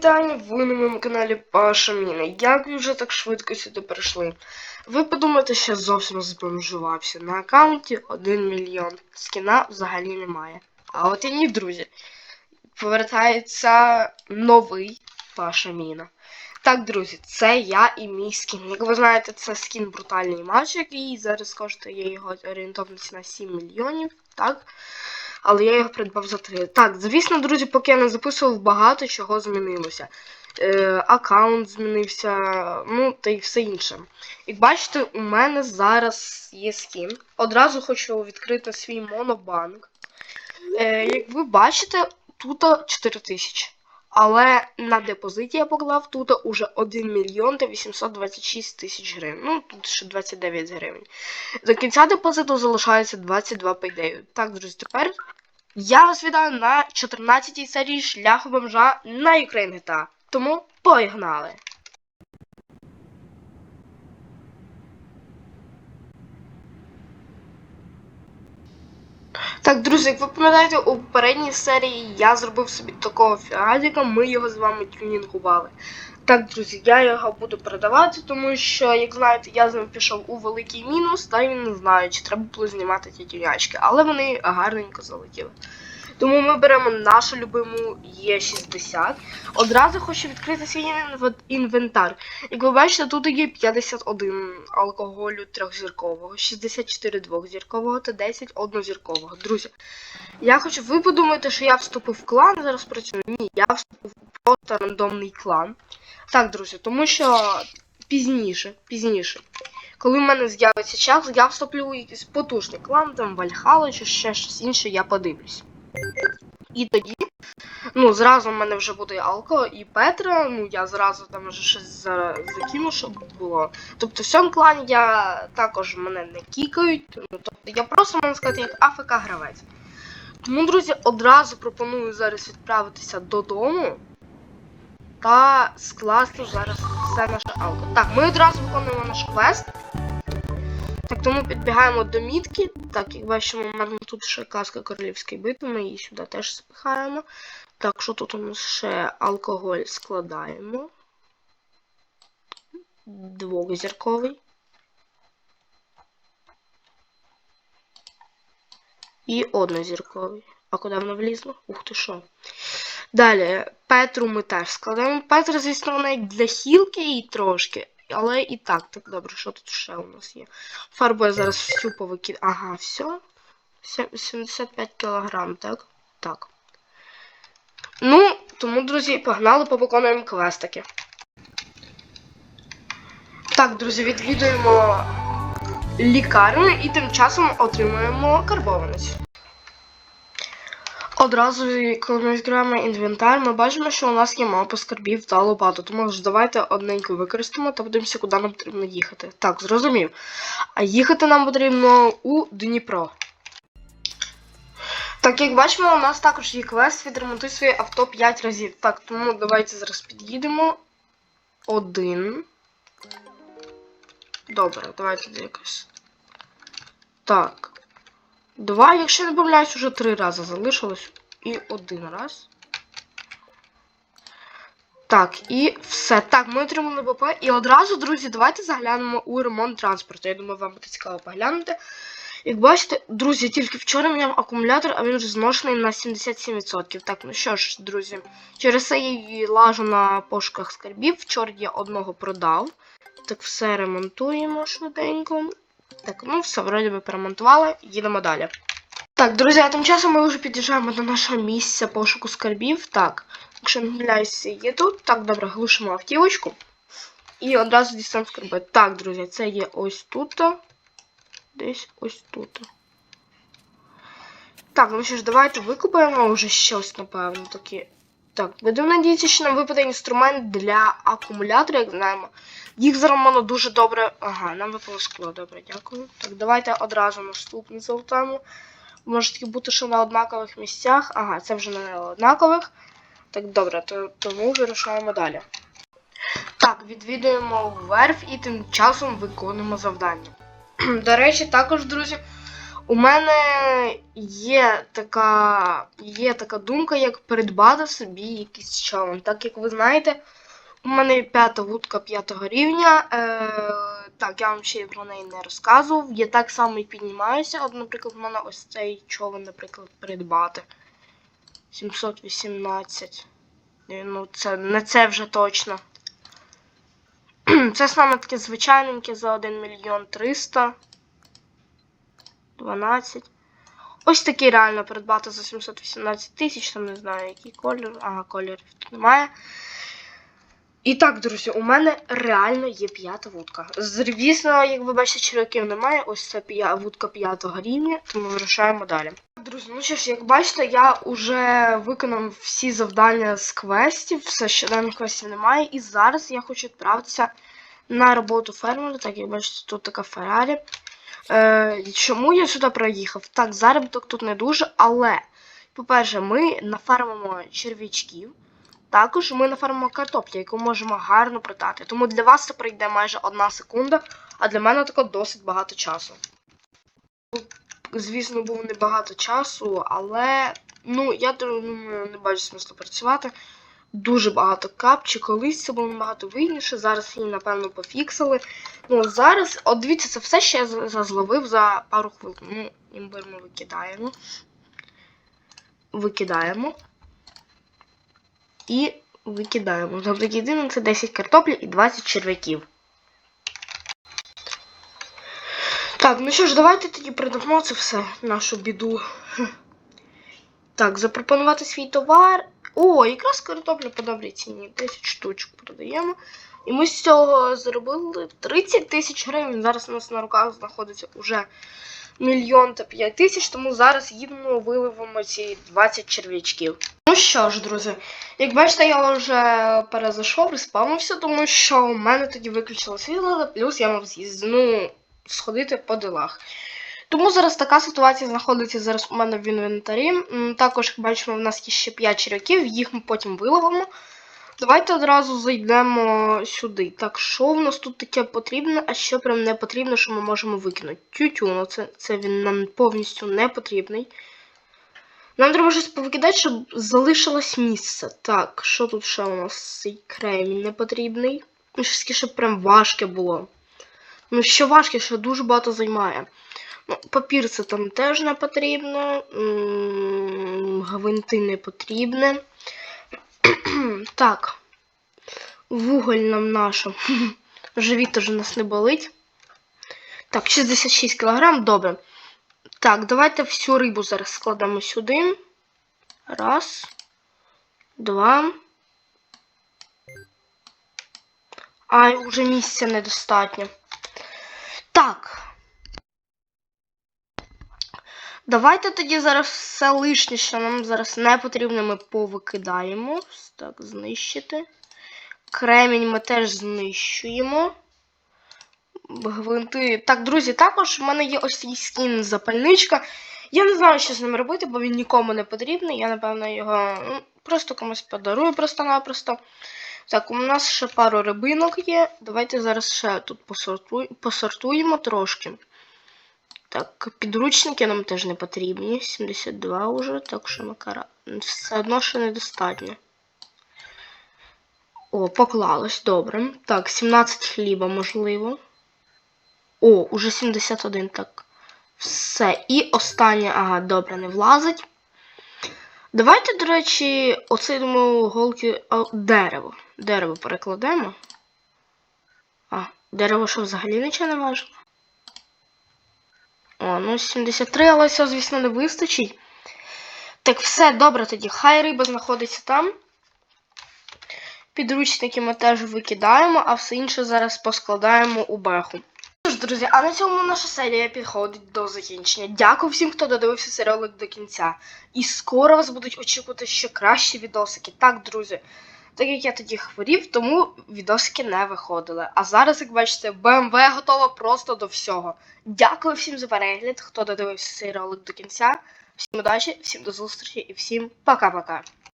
вітання! Ви на моєму каналі Паша Міна. Як ви вже так швидко сюди прийшли? Ви подумаєте, що зовсім збомжувався. На аккаунті 1 мільйон. Скіна взагалі немає. А от і ні, друзі. Повертається новий Паша Міна. Так, друзі, це я і мій скін. Як ви знаєте, це скін брутальний матч, який зараз коштує його орієнтовно ціна 7 мільйонів. Так але я його придбав за 3. Так, звісно, друзі, поки я не записував, багато чого змінилося. Е, аккаунт змінився, ну та й все інше. Як бачите, у мене зараз є скін. Одразу хочу відкрити свій монобанк. Е, як ви бачите, тут 4000. Але на депозиті я поклав тут уже 1 мільйон та 826 тисяч гривень. Ну, тут ще 29 гривень. До кінця депозиту залишається 22 пейдею. Так, друзі, тепер я вас вітаю на 14-й серії шляху бомжа на Ukraine GTA. Тому погнали! Так, друзі, як ви пам'ятаєте, у попередній серії я зробив собі такого фіазіка, ми його з вами тюнінгували. Так, друзі, я його буду продавати, тому що, як знаєте, я з ним пішов у великий мінус, та він не знаю, чи треба було знімати ті тюнячки, але вони гарненько залетіли. Тому ми беремо нашу любиму Е60. Одразу хочу відкрити свій інвентар. Як ви бачите, тут є 51 алкоголю трьохзіркового, 64 двохзіркового та 10 однозіркового. Друзі, я хочу. Ви подумаєте, що я вступив в клан, зараз працюю. Ні, я вступив в просто рандомний клан. Так, друзі, тому що пізніше, пізніше. Коли в мене з'явиться час, я вступлю у якийсь потужний клан, там Вальхала чи ще щось інше, я подивлюсь. І тоді, ну, зразу в мене вже буде Алко і Петра, ну я зразу там вже щось за... закину, щоб було. Тобто в цьому клані я також мене не кікають. Ну, тобто я просто можна сказати, як АФК гравець. Тому, друзі, одразу пропоную зараз відправитися додому та скласти зараз все наше алко. Так, ми одразу виконуємо наш квест. Так, тому підбігаємо до мітки. Так, як бачимо, у мене тут ще казка королівської битви, ми її сюди теж спихаємо. Так, що тут у нас ще алкоголь складаємо. Двохзірковий. І однозірковий. А куди воно влізло? Ух ти що. Далі, Петру ми теж складаємо. Петра, звісно, як для хілки і трошки. Але і так, так добре, що тут ще у нас є? Фарбу я зараз всю повикид. Ага, все. 75 кілограм, так? Так. Ну, тому, друзі, погнали, повиконуємо квестики. Так, друзі, відвідуємо лікарню і тим часом отримуємо карбованець. Одразу, коли ми відкриваємо інвентар, ми бачимо, що у нас є мапа скарбів та лопата. Тому ж давайте одненько використаємо та подивимося, куди нам потрібно їхати. Так, зрозумів. А їхати нам потрібно у Дніпро. Так, як бачимо, у нас також є квест відремонтуй своє авто 5 разів. Так, тому давайте зараз під'їдемо. Один. Добре, давайте якось. Так. Два, якщо не помиляюсь, уже три рази залишилось. І один раз. Так, і все. Так, ми отримали БП. І одразу, друзі, давайте заглянемо у ремонт транспорту. Я думаю, вам буде цікаво поглянути. Як бачите, друзі, тільки вчора міняв акумулятор, а він вже зношений на 77%. Так, ну що ж, друзі, через це я її лажу на пошуках скарбів. Вчора я одного продав. Так, все ремонтуємо швиденько. Так, ну все, вроді би перемонтували, їдемо далі. Так, друзі, а тим часом ми вже під'їжджаємо до нашого місця пошуку скарбів. Так, якщо не помиляюся, є тут. Так, добре, глушимо автівочку. І одразу дістанемо скарби. Так, друзі, це є ось тут. Десь ось тут. Так, ну що ж, давайте викупаємо вже щось, напевно, таке. Так, будемо надіятися, що нам випаде інструмент для акумулятора, як знаємо. Їх зарамано дуже добре. Ага, нам випало скло, добре, дякую. Так, давайте одразу наступний залутаємо. Може таки бути, що на однакових місцях. Ага, це вже не на однакових. Так, добре, то, тому вирушаємо далі. Так, відвідуємо верф і тим часом виконуємо завдання. До речі, також, друзі, У мене є така, є така думка, як придбати собі якийсь човен. Так як ви знаєте, у мене п'ята вудка п'ятого рівня. Е, так, я вам ще про неї не розказував. Я так само і піднімаюся. От, наприклад, в мене ось цей човен, наприклад, придбати. 718. Е, Ну, це не це вже точно. Це саме таке звичайненьке за 1 мільйон 300. 12. Ось такий реально придбати за 718 тисяч, там не знаю, який колір. Ага, кольорів тут немає. І так, друзі, у мене реально є п'ята вудка. Звісно, як ви бачите, черв'яків немає. Ось це вудка п'ятого рівня, тому вирушаємо далі. Друзі, ну що ж, як бачите, я вже виконав всі завдання з квестів, все щоденних квестів немає. І зараз я хочу відправитися на роботу фермера. Так, як бачите, тут така Феррарі. Е, чому я сюди приїхав? Так, заробіток тут не дуже, але, по-перше, ми нафармимо черв'ячків. Також ми нафармимо картоплю, яку можемо гарно продати. Тому для вас це пройде майже одна секунда, а для мене тако досить багато часу. Звісно, було небагато часу, але ну, я думаю, не бачу смислу працювати. Дуже багато капчі, колись це було набагато вигідніше, зараз її, напевно, пофіксили. Ну, зараз, от дивіться, це все ще я зазловив за пару хвилин. Ну, імбир ми викидаємо. Викидаємо. І викидаємо. Тобто єдине це 10 картоплі і 20 черв'яків. Так, ну що ж, давайте тоді придамо це все, нашу біду. Так, запропонувати свій товар. О, якраз картопля по добрій ціні. 10 штучок продаємо. І ми з цього заробили 30 тисяч гривень. Зараз у нас на руках знаходиться уже мільйон та 5 тисяч, тому зараз їдемо виливимо ці 20 черв'ячків. Ну що ж, друзі, як бачите, я вже перезайшов, респавнився, тому що у мене тоді виключило світло, плюс я мав з'їзд, ну, сходити по делах. Тому зараз така ситуація знаходиться зараз у мене в інвентарі. Також, як бачимо, в нас є ще 5 черв'яків, їх ми потім виловимо. Давайте одразу зайдемо сюди. Так, що в нас тут таке потрібне, а що прям не потрібно, що ми можемо викинути? Тютю, ну це, це він нам повністю не потрібний. Нам треба щось повикидати, щоб залишилось місце. Так, що тут ще у нас цей кремінь не потрібний? Ну, щось щоб прям важке було. Ну, що важке, що дуже багато займає. Ну, папір там теж не потрібно. Гвинти не потрібне. так. Вуголь нам наша. Живіт у нас не болить. Так, 66 кг, добре. Так, давайте всю рибу зараз складемо сюди. Раз. Два. Ай, уже місця недостатньо. Так. Давайте тоді зараз все лишнє, що нам зараз не потрібно, ми повикидаємо. Так, знищити. Кремінь ми теж знищуємо. Гвинти. Так, друзі, також в мене є ось цей скін запальничка. Я не знаю, що з ним робити, бо він нікому не потрібний. Я, напевно, його ну, просто комусь подарую просто-напросто. Так, у нас ще пару рибинок є. Давайте зараз ще тут посортуємо трошки. Так, підручники нам теж не потрібні. 72 уже, так що макара. Все одно ще недостатньо. О, поклалось, добре. Так, 17 хліба, можливо. О, уже 71, так. Все. І останнє, ага, добре, не влазить. Давайте, до речі, оце, я думаю, голки. А, дерево. Дерево перекладемо. А, дерево що взагалі нічого не важить? О, ну 73, але цього, звісно, не вистачить. Так, все, добре тоді. Хай риба знаходиться там. Підручники ми теж викидаємо, а все інше зараз поскладаємо у беху. Тож, друзі, а на цьому наша серія підходить до закінчення. Дякую всім, хто додивився цей ролик до кінця. І скоро вас будуть очікувати ще кращі відосики. Так, друзі. Так як я тоді хворів, тому відосики не виходили. А зараз, як бачите, BMW готова просто до всього. Дякую всім за перегляд, хто додивився цей ролик до кінця. Всім удачі, всім до зустрічі і всім пока-пока.